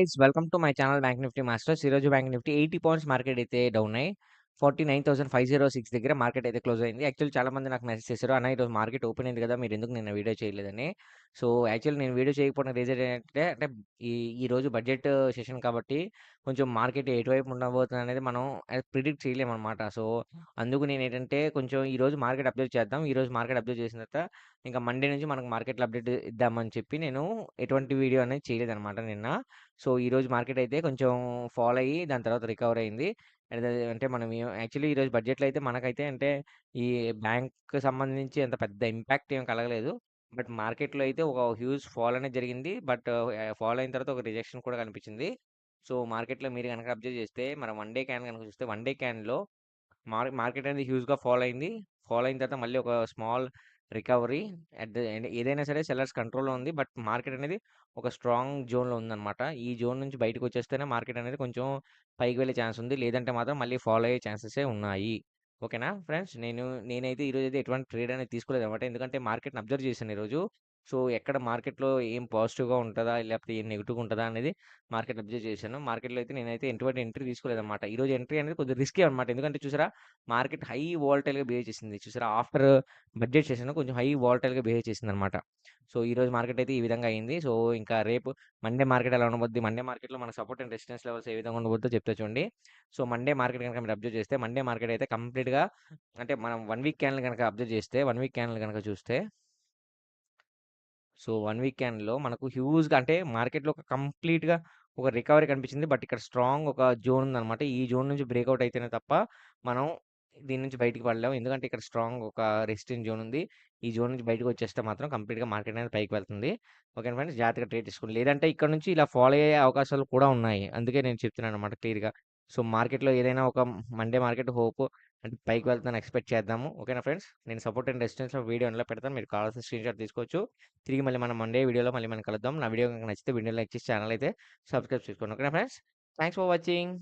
Guys welcome to my channel bank nifty masters ఈరోజు bank nifty eighty points market అయితే down అయ్యి forty nine thousand five zero six దగ్గర market అయితే close అయింది. Actual చాలా మంది నాకు మెసేజ్ చేశారు అన్న ఈరోజు మార్కెట్ ఓపెన్ అయింది కదా మీరు ఎందుకు నేను వీడియో చేయలేదని? సో యాక్చువల్లీ నేను వీడియో చేయకపోవడం రీజన్ ఏంటంటే అంటే ఈ ఈ రోజు బడ్జెట్ సెషన్ కాబట్టి కొంచెం మార్కెట్ ఎటువైపు ఉండబోతుంది అనేది మనం ప్రిడిక్ట్ చేయలేము అనమాట సో అందుకు నేను ఏంటంటే కొంచెం ఈ రోజు మార్కెట్ అప్డేట్ చేద్దాం. ఈ రోజు మార్కెట్ అప్డేట్ చేసిన తర్వాత ఇంకా మండే నుంచి మనకు మార్కెట్లో అప్డేట్ ఇద్దామని చెప్పి నేను ఎటువంటి వీడియో అనేది చేయలేదనమాట నిన్న. సో ఈ రోజు మార్కెట్ అయితే కొంచెం ఫాలో అయ్యి దాని తర్వాత రికవర్ అయింది. అంటే మనం యాక్చువల్లీ ఈరోజు బడ్జెట్లో అయితే మనకైతే అంటే ఈ బ్యాంక్ సంబంధించి అంత పెద్ద ఇంపాక్ట్ ఏం కలగలేదు. బట్ మార్కెట్లో అయితే ఒక హ్యూజ్ ఫాల్ అనేది జరిగింది. బట్ ఫాల్ అయిన తర్వాత ఒక రిజెక్షన్ కూడా కనిపించింది. సో మార్కెట్లో మీరు కనుక అబ్జర్వ్ చేస్తే మనం వన్ డే క్యాన్ కనుక చూస్తే వన్ డే క్యాన్లో మార్ మార్కెట్ అనేది హ్యూజ్గా ఫాల్ అయింది. ఫాల్ అయిన తర్వాత మళ్ళీ ఒక స్మాల్ రికవరీ. అట్ ద ఏదైనా సరే సెల్లర్స్ కంట్రోల్లో ఉంది. బట్ మార్కెట్ అనేది ఒక స్ట్రాంగ్ జోన్లో ఉందన్నమాట. ఈ జోన్ నుంచి బయటకు వచ్చేస్తేనే మార్కెట్ అనేది కొంచెం పైకి వెళ్ళే ఛాన్స్ ఉంది. లేదంటే మాత్రం మళ్ళీ ఫాలో అయ్యే ఛాన్సెసే ఉన్నాయి. ఓకేనా? ఫ్రెండ్స్ నేను నేనైతే ఈరోజు అయితే ఎటువంటి ట్రేడ్ అనేది తీసుకోలేదు అనమాట ఎందుకంటే మార్కెట్ని అబ్జర్వ్ చేశాను ఈరోజు. సో ఎక్కడ మార్కెట్లో ఏం పాజిటివ్గా ఉంటుందా? లేకపోతే ఏం నెగిటివ్గా ఉంటుందా? అనేది మార్కెట్ అబ్జర్వ్ చేశాను. మార్కెట్లో అయితే నేనైతే ఎటువంటి ఎంట్రీ తీసుకోలేదు అనమాట ఈరోజు ఎంట్రీ అనేది కొద్దిగా రిస్కీ అనమాట ఎందుకంటే చూసారా మార్కెట్ హై వాల్టైల్గా బిహేవ్ చేసింది. చూసారా ఆఫ్టర్ బడ్జెట్ చేసాను కొంచెం హై వాల్టైల్గా బిహేవ్ చేసింది అనమాట సో ఈరోజు మార్కెట్ అయితే ఈ విధంగా అయింది. సో ఇంకా రేపు మండే మార్కెట్ ఎలా ఉండబోద్ది? మండే మార్కెట్లో మన సపోర్ట్ అండ్ రెసిస్టెన్స్ లెవెల్స్ ఏ విధంగా ఉండబోద్దో చెప్తా చూడండి. సో మండే మార్కెట్ కనుక మీరు అబ్జర్వ్ చేస్తే మండే మార్కెట్ అయితే కంప్లీట్గా అంటే మనం వన్ వీక్ క్యానల్ కనుక అబ్జర్వ్ చేస్తే వన్ వీక్ క్యానల్ కనుక చూస్తే సో వన్ వీక్ క్యాన్లో మనకు హ్యూజ్గా అంటే మార్కెట్లో ఒక కంప్లీట్గా ఒక రికవరీ కనిపించింది. బట్ ఇక్కడ స్ట్రాంగ్ ఒక జోన్ ఉందన్నమాట. ఈ జోన్ నుంచి బ్రేక్అవుట్ అయితేనే తప్ప మనం దీని నుంచి బయటికి పడలేము ఎందుకంటే ఇక్కడ స్ట్రాంగ్ ఒక రెసిస్టెన్స్ జోన్ ఉంది. ఈ జోన్ నుంచి బయటకు వచ్చేస్తే మాత్రం కంప్లీట్గా మార్కెట్ అనేది పైకి వెళ్తుంది. Okay friends? జాగ్రత్తగా ట్రేడ్ తీసుకోండి లేదంటే ఇక్కడ నుంచి ఇలా ఫాలో అయ్యే అవకాశాలు కూడా ఉన్నాయి. అందుకే నేను చెప్తున్నాను అనమాట క్లియర్గా. సో మార్కెట్లో ఏదైనా ఒక మండే మార్కెట్ హోప్ అంటే పైకి వెళ్తాను ఎక్స్పెక్ట్ చేద్దాము. ఓకేనా ఫ్రెండ్స్? నేను సపోర్ట్ అండ్ రెసిస్టెన్స్ వీడియో ఎలా పెడతాను. మీరు కావాల్సిన స్క్రీన్ షాట్ తీసుకోవచ్చు. తిరిగి మళ్ళీ మనం మండే వీడియోలో మళ్ళీ మనం కలుద్దాం. నా వీడియో కనుక నచ్చితే వీడియో లైక్ చేసి ఛానల్ అయితే సబ్స్క్రైబ్ చేసుకోండి. ఓకేనా ఫ్రెండ్స్? Thanks for watching.